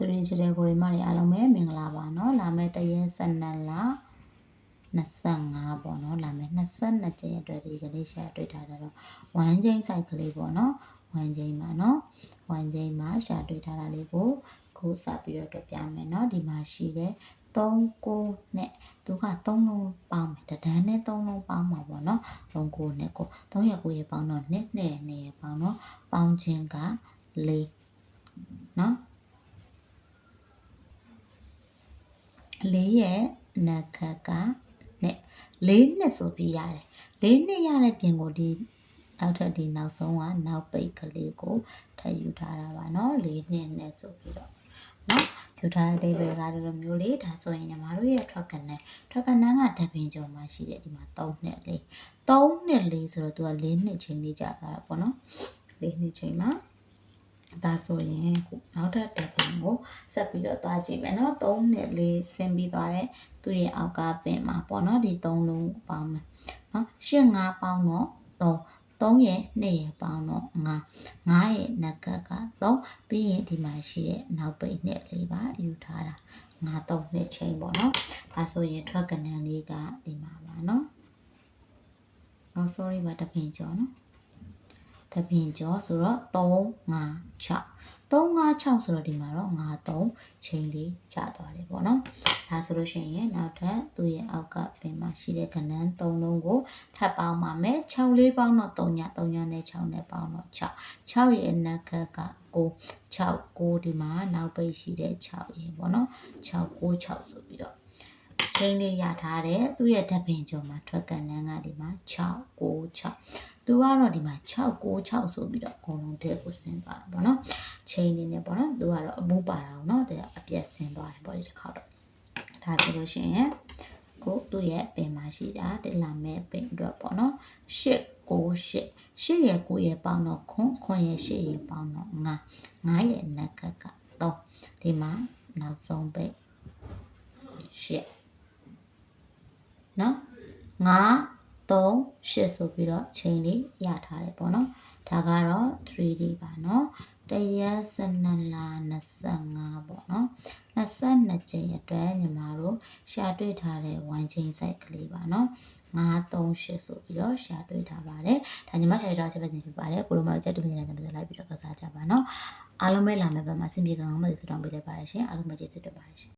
သူရင်ချတဲ့ကိုရီမတွေအားလုံးပဲမင်္ဂလာပါเนาะလာမယ့်တရက်12လ25ပေါ့เนาะလာမယ့်22ကျင်းအတွက်ဒီကလေးရှာတွေ့ထားတာတော့1ချိန် site ကလေးပေါ့เนาะ1ချိန်မှာเนาะ1ချိန်မှာရှာတွေ့ထားတာလေးကိုခုစပြီးတော့တွေ့ပြမယ်เนาะဒီမှာရှိတဲ့3ကိုနဲ့သူက3လုံးပေါင်းမယ်တဒန်းနဲ့3လုံးပေါင်းမှာပေါ့เนาะ3ကိုနဲ့ကို3ရက်ကိုရပေါင်းတော့2နဲ့2ရက်ပေါင်းတော့ပေါင်းခြင်းက4เนาะ လေးရဲ့နက်ခတ်ကနဲ့လေးနှစ်ဆိုပြီးရတယ်လေးနှစ်ရတဲ့ပြင်ကိုဒီနောက်ထပ်ဒီနောက်ဆုံးကနောက်ပိတ်ကလေးကိုထပ်ယူထားတာပါเนาะလေးနှစ်နဲ့ဆိုပြီးတော့เนาะယူထားတဲ့ဘယ်ကဒီလိုမျိုးလေးဒါဆိုရင်ညီမတို့ရဲ့ truck ကနေ truck ကနန်းကတပင်ကြုံမှာရှိတဲ့ဒီမှာ3နှစ်လေး3နှစ်လေးဆိုတော့သူက4နှစ်ချင်းလေးကြာတာပေါ့เนาะ4နှစ်ချင်းမှာ ဒါဆိုရင်ခုနောက်ထပ် pattern ကိုဆက်ပြီးတော့သွားကြည့်မယ်နော်3နဲ့4ဆင်းပြီးသွားတဲ့သူ့ရဲ့အောက်ကပင်မှာပေါ့နော်ဒီ3လုံးပေါင်းမယ်နော်8 5ပေါင်းတော့3 3ရဲ့2ရဲ့ပေါင်းတော့9 9ရဲ့နှက်ကက3ပြီးရင်ဒီမှာရှိတဲ့နောက်ပိတ်နဲ့4ပါယူထားတာ9 3နဲ့ချိန်ပေါ့နော်ဒါဆိုရင်ထွက်ကနန်လေးကဒီမှာပါနော် Oh sorry ပါတပင်ကျော်နော် တပင်ကျော်ဆိုတော့3 5 6 3 5 6ဆိုတော့ဒီမှာတော့5 3ချိန်လေးကျသွားတယ်ပေါ့နော်ဒါဆိုလို့ရှိရင်နောက်ထပ်သူ့ရဲ့အောက်ကပင်မှာရှိတဲ့ကဏ္ဍ3လုံးကိုထပ်ပေါင်းပါမယ်6လေးပေါင်းတော့3ည3ညနဲ့6နဲ့ပေါင်းတော့6 6ရဲ့နက်ကက9 6 9ဒီမှာနောက်ပိတ်ရှိတဲ့6ရေပေါ့နော်6 9 6ဆိုပြီးတော့ ချိန်လေးရထားတယ်သူ့ရဲ့ဓာတ်ပင်ကျော်မှာထွက်ကဏ္ဍကဒီမှာ6 9 6သူကတော့ဒီမှာ6 9 6ဆိုပြီးတော့အကုန်လုံးထဲကိုဆင်းသွားတာပေါ့နော်ချိန်နေနဲ့ပေါ့နော်သူကတော့အမူပါတာအောင်နော်တဲ့အပြက်ဆင်းသွားတယ်ပေါ့ဒီတစ်ခါတော့ဒါဆိုလို့ရှိရင်ကိုသူ့ရဲ့ပင်မှာရှိတာတက်လာမဲ့ပင်အတွက်ပေါ့နော်8 9 8 8ရဲ့9ရဲ့ပေါင်းတော့ခွန်ခွန်ရဲ့8ရဲ့ပေါင်းတော့9 9ရဲ့နက်ကက3ဒီမှာနောက်ဆုံးပိတ်8 နော်9 3 8ဆိုပြီးတော့ချိန်လေးရထားတယ်ပေါ့နော်ဒါကတော့ 3D ပါနော်တရက်12လ25ပေါ့နော်22ချိန်အတွက်ညီမတို့ရှာတွေ့ထားတဲ့ဝိုင်းချိန် site ကလေးပါနော်938ဆိုပြီးတော့ရှာတွေ့ထားပါတယ်ဒါညီမရှာတွေ့ထားချက်ပဲနေပြပါတယ်ကိုလိုမတို့ချက်တူနေတယ်ပြန်လိုက်ပြီးတော့ကစားကြပါနော်အားလုံးပဲလာမယ့်ဘက်မှာစင်ပြေကောင်းမှဆိုတော့ပေးလိုက်ပါတယ်ရှင်အားလုံးပဲကျေးဇူးတင်ပါတယ်ရှင်